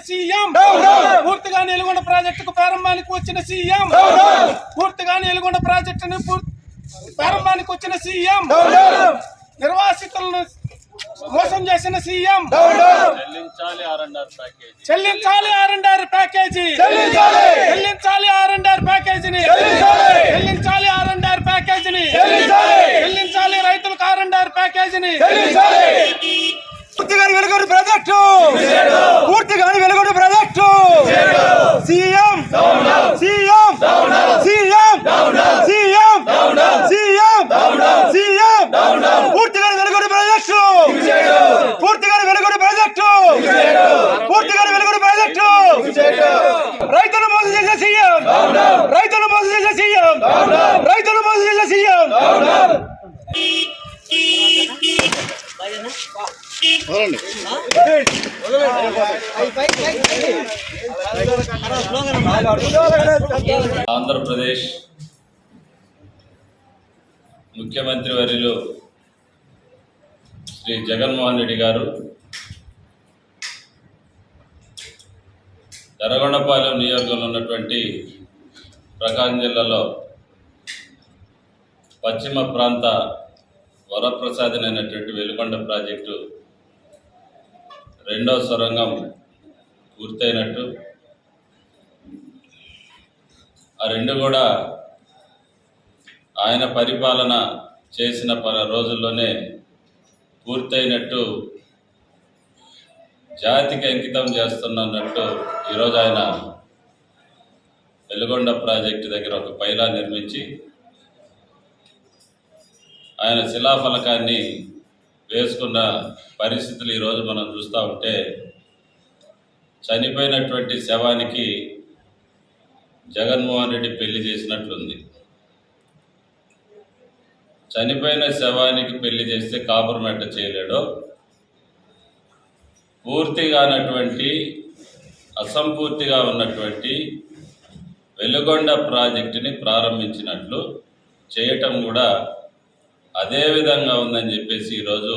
CM. పూర్తిగా నెలగొండ ప్రాజెక్టుకు ప్రారంభానికి వచ్చిన సీఎం. పూర్తిగా నెలగొండ ప్రాజెక్టును పూర్- ప్రారంభానికి వచ్చిన సీఎం. నిర్వాసితులను మోసం చేసిన సీఎం. చెల్లించాలి ఆర్ అండ్ ఆర్ ప్యాకేజ్ చెల్లించాలి ఆర్ అండ్ ఆర్ ప్యాకేజీ చెల్లించాలి. చెల్లించాలి ఆర్ అండ్ ఆర్ ప్యాకేజీని చెల్లించాలి. చెల్లించాలి ఆర్ అండ్ ఆర్ ప్యాకేజీని చెల్లించాలి. చెల్లించాలి రైతులకు ఆర్ అండ్ ఆర్ ప్యాకేజీని చెల్లించాలి. పూర్తిగాని Veligonda project పూర్తిగాని Veligonda project CM CM CM CM CM CM పూర్తిగాని Veligonda project పూర్తిగాని వెలుగొండ ప్రాజెక్టు పూర్తిగాని వెలుగొండ ప్రాజెక్టు రైతులు మోసం చేసే సీఎం రైతులు మోసం చేసే సీఎం రైతులు మోసం చేసే సీఎం. ఆంధ్రప్రదేశ్ ముఖ్యమంత్రి వర్యులు శ్రీ జగన్మోహన్ రెడ్డి గారు ఎర్రగొండపాలెం నియోజకవర్గంలో ఉన్నటువంటి ప్రకాశం జిల్లాలో పశ్చిమ ప్రాంత వరప్రసాదనైనటువంటి వెలుగొండ ప్రాజెక్టు రెండో సొరంగం పూర్తయినట్టు. ఆ రెండు కూడా ఆయన పరిపాలన చేసిన పల రోజుల్లోనే పూర్తయినట్టు జాతికి అంకితం చేస్తున్నట్టు ఈరోజు ఆయన వెలుగొండ ప్రాజెక్టు దగ్గర ఒక పైలా నిర్మించి ఆయన శిలాఫలకాన్ని వేసుకున్న పరిస్థితులు ఈరోజు మనం చూస్తూ ఉంటే చనిపోయినటువంటి శవానికి జగన్మోహన్ రెడ్డి పెళ్ళి చేసినట్లుంది. చనిపోయిన శవానికి పెళ్ళి చేస్తే కాపురమెట్ట చేయలేడు పూర్తిగానటువంటి అసంపూర్తిగా ఉన్నటువంటి వెలుగొండ ప్రాజెక్టుని ప్రారంభించినట్లు చేయటం కూడా అదే విధంగా ఉందని చెప్పేసి ఈరోజు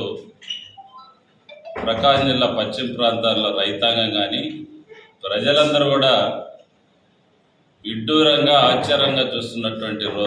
ప్రకాశం జిల్లా పశ్చిమ ప్రాంతాల్లో రైతాంగం కానీ ప్రజలందరూ కూడా విడ్డూరంగా ఆశ్చర్యంగా చూస్తున్నటువంటి రోజు.